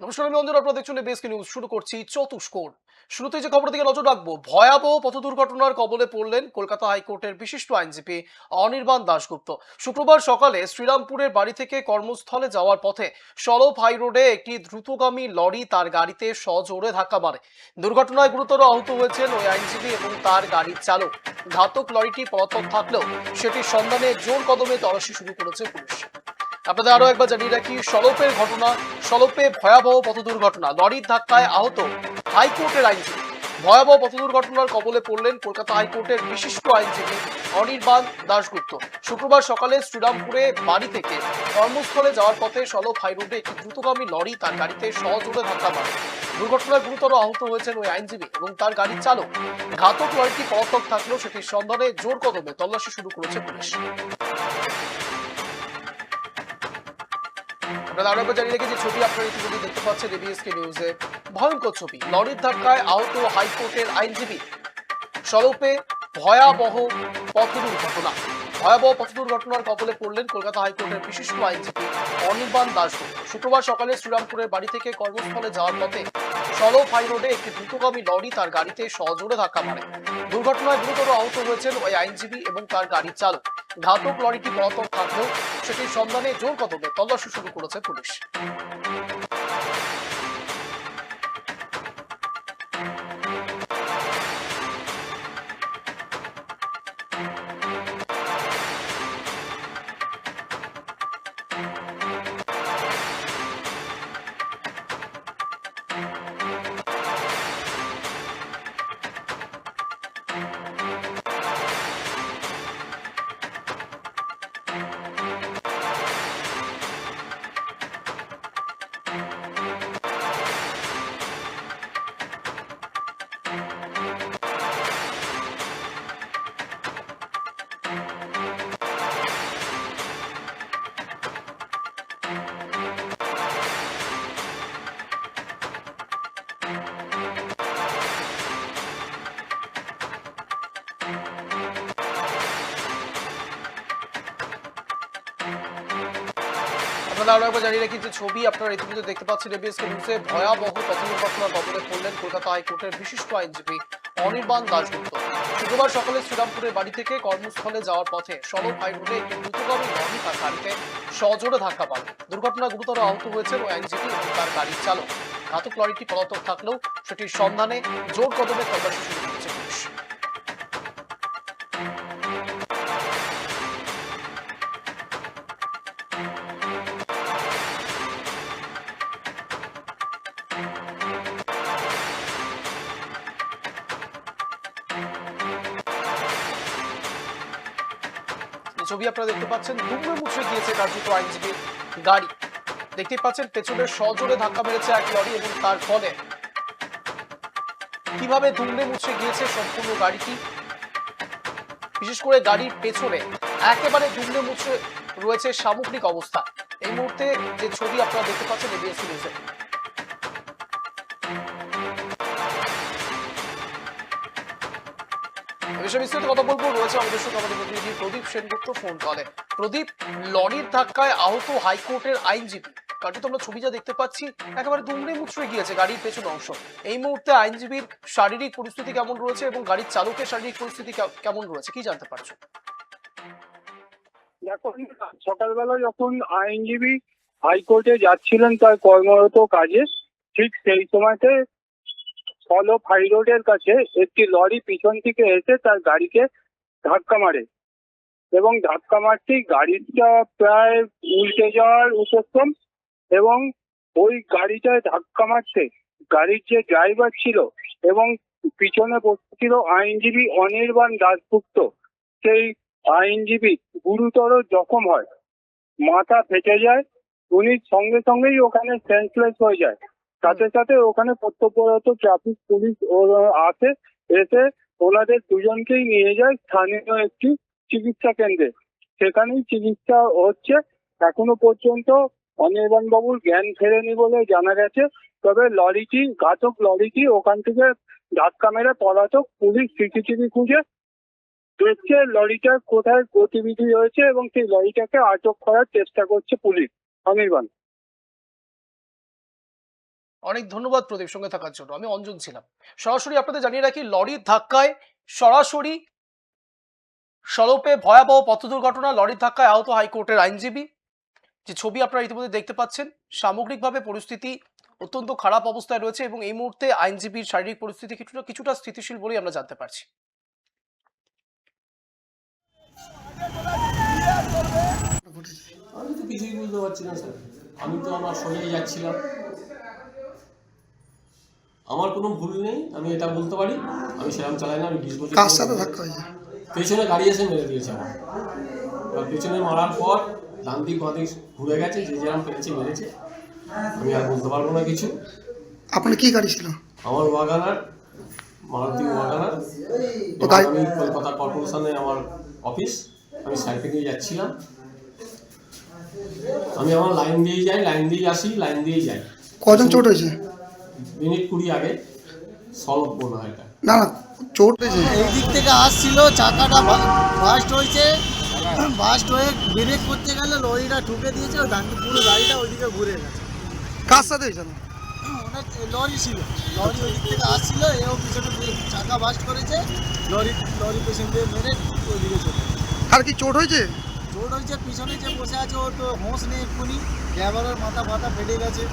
নমস্কার, আমি অঞ্জন। আপনারা দেখছেন বেসকে নিউজ। শুরু করছি চতুষ্কোণ শুরুতে যে খবর দিকে নজর রাখব, ভয়াবহ পথ দুর্ঘটনার কবলে পড়লেন কলকাতা হাইকোর্টের বিশিষ্ট আইনজীবী অনির্বাণ দাশগুপ্ত। শুক্রবার সকালে শ্রীরামপুরের বাড়ি থেকে কর্মস্থলে যাওয়ার পথে সলভ হাই রোডে একটি দ্রুতগামী লরি তার গাড়িতে সজোরে ধাক্কা মারে। দুর্ঘটনায় গুরুতর আহত হয়েছেন ওই আইনজীবী এবং তার গাড়ির চালক। ঘাতক লরিটি পলাতক থাকলেও সেটির সন্ধানে জোর কদমে তল্লাশি শুরু করেছে পুলিশ। আপনাদের আরও একবার জানিয়ে রাখি, সলপের ঘটনা, সলপে ভয়াবহ পথ দুর্ঘটনা লরির ধাক্কায় আহত হাইকোর্টের আইনজীবী। ভয়াবহ পথ দুর্ঘটনার কবলে পড়লেন কলকাতা হাইকোর্টের বিশিষ্ট আইনজীবী অনির্বাণ দাশগুপ্ত। শুক্রবার সকালে শ্রীরামপুরে বাড়ি থেকে কর্মস্থলে যাওয়ার পথে সলপ হাইরোডে একটি দ্রুতগামী লরি তার গাড়িতে সজোরে ধাক্কা মারে। দুর্ঘটনায় গুরুতর আহত হয়েছেন ওই আইনজীবী এবং তার গাড়ির চালক। ঘাতক লরিটি পলাতক থাকলেও সেটির সন্ধানে জোর কদমে তল্লাশি শুরু করেছে পুলিশ। কলকাতা হাইকোর্টের আইনজীবী অনির্বাণ দাসগুপ্ত শুক্রবার সকালে শ্রীরামপুরের বাড়ি থেকে কর্মস্থলে যাওয়ার পথে সলভ হাই রোডে একটি দ্রুতগামী লরি তার গাড়িতে সজোরে ধাক্কা মারে। দুর্ঘটনায় গুরুতর আহত হয়েছেন ওই আইনজীবী এবং তার গাড়ির চালক। ঘাতক লরিটি পলাতক থাকলেও সেটির সন্ধানে জোর কদমে তল্লাশি শুরু করেছে পুলিশ। ছবি আপনারা ইতিমধ্যে দেখতে পাচ্ছেন এবিএসকে নিউজে ভয়াবহ পথ দুর্ঘটনার কবলে পড়লেন কলকাতা হাইকোর্টের বিশিষ্ট আইনজীবী অনির্বাণ দাশগুপ্ত। শুক্রবার সকালে শ্রীরামপুরের বাড়ি থেকে কর্মস্থলে যাওয়ার পথে সড়ক হাইরোডে একটি দ্রুতগামী সজোরে ধাক্কা পায় দুর্ঘটনা গুরুতর আহত হয়েছেন ওই আইনজীবী তার গাড়ির চালক। ঘাতক লরিটি পলাতক থাকলেও সেটির সন্ধানে জোর কদমে তল্লাশি শুরু করেছে পুলিশ। ছবি আপনারা দেখতে পাচ্ছেন দুমড়ে মুচড়ে গিয়েছে কার্যত আইনজীবীর গাড়ি। দেখতে পাচ্ছেন, পেছনের সজোরে ধাক্কা মেরেছে এক লরি এবং তার ফলে কীভাবে দুমড়ে মুছে গিয়েছে সম্পূর্ণ গাড়িটি? বিশেষ করে গাড়ির পেছনে একেবারে দুমড়ে মুছে রয়েছে সামগ্রিক অবস্থা। এই মুহূর্তে যে ছবি আপনারা দেখতে পাচ্ছেন, এবিএসসি নিউজে। বিষয়ে কথা বলব। রয়েছে আমাদের সঙ্গে আমাদের প্রতিনিধি প্রদীপ সেনগুপ্ত, ফোন কলে। প্রদীপ, লরির ধাক্কায় আহত হাইকোর্টের আইনজীবী। কার্যত আমরা ছবি যা দেখতে পাচ্ছি, একেবারে দুমড়ে মুচড়ে গিয়েছে গাড়ির পেছন অংশ। এই মুহূর্তে আইনজীবীর শারীরিক পরিস্থিতি কেমন রয়েছে এবং গাড়ির চালকের শারীরিক পরিস্থিতি কেমন রয়েছে, কি জানতে পারছ? এখন সকালবেলা যখন আইনজীবী হাইকোর্টে যাচ্ছিলেন তার কর্মরত কাজে, ঠিক সেই সময়তে ফলপ হাই রোডের কাছে একটি লরি পিছন থেকে এসে তার গাড়িকে ধাক্কা মারে। এবং ধাক্কা মারতেই গাড়িটা প্রায় উল্টে যাওয়ার উপক্রম এবং ওই গাড়িটায় ধাক্কা মারতে গাড়ির যে ড্রাইভার ছিল এবং পিছনে বসেছিল আইনজীবী অনির্বাণ দাসগুপ্ত সেই আইনজীবী গুরুতর জখম হয়। মাথা ফেটে যায়, উনি সঙ্গে সঙ্গেই ওখানে সেন্সলেস হয়ে যায়। সাথে সাথে ওখানে কর্তব্যরত ট্রাফিক পুলিশ আসে, এসে ওনাদের দুজনকেই নিয়ে যায় স্থানীয় একটি চিকিৎসা কেন্দ্রে। সেখানেই চিকিৎসা হচ্ছে। এখনও পর্যন্ত অনির্বাণ বাবুর জ্ঞান ফেরেনি বলে জানা গেছে। তবে লরিটি, ঘাতক লরিটি ওখান থেকে ধাক্কা মেরে পলাতক পুলিশ সিসিটিভি খুঁজে দেখছে লরিটার কোথায় গতিবিধি হয়েছে এবং সেই লরিটাকে আটক করার চেষ্টা করছে পুলিশ, অনির্বাণ। অনেক ধন্যবাদ প্রদীপ সঙ্গে থাকার জন্য, আমি অঞ্জন ছিলাম। সরাসরি আপনাদের জানিয়ে রাখি, লরির ধাক্কায় সরাসরি সড়পে ভয়াবহ পথ দুর্ঘটনা লরির ধাক্কায় আহত হাইকোর্টের আইনজীবী। যে ছবি আপনারা ইতিমধ্যে দেখতে পাচ্ছেন, সামগ্রিকভাবে পরিস্থিতি অত্যন্ত খারাপ অবস্থায় রয়েছে এবং এই মুহূর্তে আইনজীবীর শারীরিক পরিস্থিতি কিছুটা কিছুটা স্থিতিশীল বলেই আমরা জানতে পারছি। না আমি তো আমার সোজাই যাচ্ছিলাম। আমার কোনো ভুল নেই আমি এটা বলতে পারি আমি সেরকম চালাই না আমি বিশ বছর কার সাথে ধাক্কা হয়েছে? পেছনে গাড়ি এসে মেরে দিয়েছে আমার এবার পেছনে মারার পর ডান দিক বাঁ দিক ঘুরে গেছে যে যেরকম পেরেছে মেরেছে। আমি আর বলতে পারব না কিছু। আপনার কি গাড়ি ছিল? আমার ওয়াগানার মারুতি ওয়াগানার। আমি কলকাতা কর্পোরেশনে আমার অফিস আমি সাইডে নিয়ে যাচ্ছিলাম। আমি আমার লাইন দিয়ে যাই লাইন দিয়ে আসি লাইন দিয়ে যাই। কজন চোট হয়েছে? মিনিট কুড়ি আগে সলভ মনে হয় এটা। না না চোট এই দিক থেকে আসছিল চাকাটা ফাস্ট হয়েছে। ফাস্ট হয়ে ব্রেক করতে গেলে লরিটা ঠুকে দিয়েছে পুরো গাড়িটা ওইদিকে ঘুরে গেছে। কার সাথে হয়েছে? না লরি ছিল। লরি ওই দিক থেকে আসছিল এও পিছনে চাকা ফাস্ট করেছে। লরি লরি পেছন দিয়ে মেরে ওইদিকে চলে। আর কি চোট হয়েছে? চোট হয়েছে পিছনে যে বসে আছে ওর তো হোঁশ নেই এক্ষুনি। ড্রাইভারের মাথা ফাথা ফেটে গেছে।